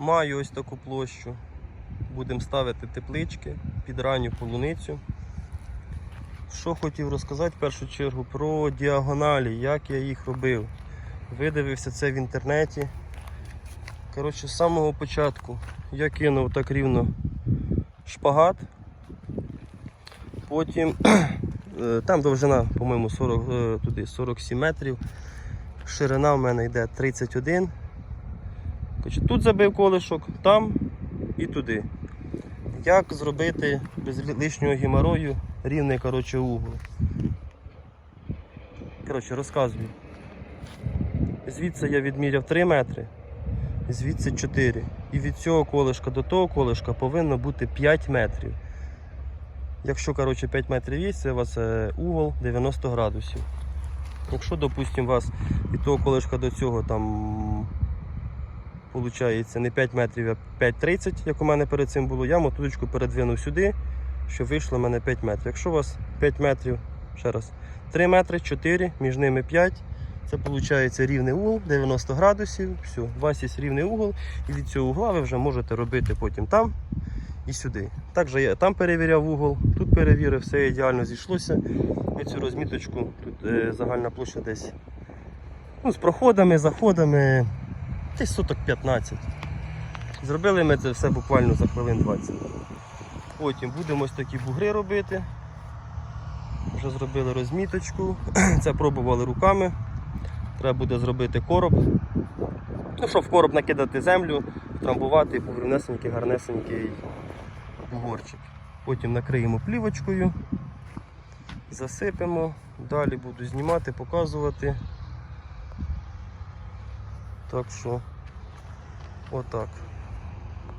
Маю ось таку площу. Будемо ставити теплички під ранню полуницю. Що хотів розказати в першу чергу про діагоналі, як я їх робив. Видивився це в інтернеті. Коротше, з самого початку я кинув так рівно шпагат. Потім е, там довжина, по-моєму, 40, е, 47 метрів. Ширина в мене йде 31. Тут забив колишок, там і туди. Як зробити без лишнього геморою рівний коротше, угол? Коротше, розказую. Звідси я відміряв 3 метри, звідси 4. І від цього колишка до того колишка повинно бути 5 метрів. Якщо коротше, 5 метрів є, це у вас е, угол 90 градусів. Якщо, допустимо, у вас від того колишка до цього там виходить не 5 метрів, а 5,30, як у мене перед цим було, я мотузочку передвинув сюди, щоб вийшло в мене 5 метрів. Якщо у вас 5 метрів, ще раз, 3 метри, 4, між ними 5. Це виходить рівний угол 90 градусів. Все, у вас є рівний угол, і від цього угла ви вже можете робити потім там і сюди. Також я там перевіряв угол, тут перевірив, все ідеально зійшлося. Ми цю розміточку, тут е, загальна площа десь ну, з проходами, заходами, десь соток 15. Зробили ми це все буквально за хвилин 20. Потім будемо ось такі бугри робити. Вже зробили розміточку. Це пробували руками. Треба буде зробити короб. Ну, щоб в короб накидати землю, втрамбувати і був рівнесенький, гарнесенький бугорчик. Потім накриємо плівочкою, засипемо, далі буду знімати, показувати. Так що, отак.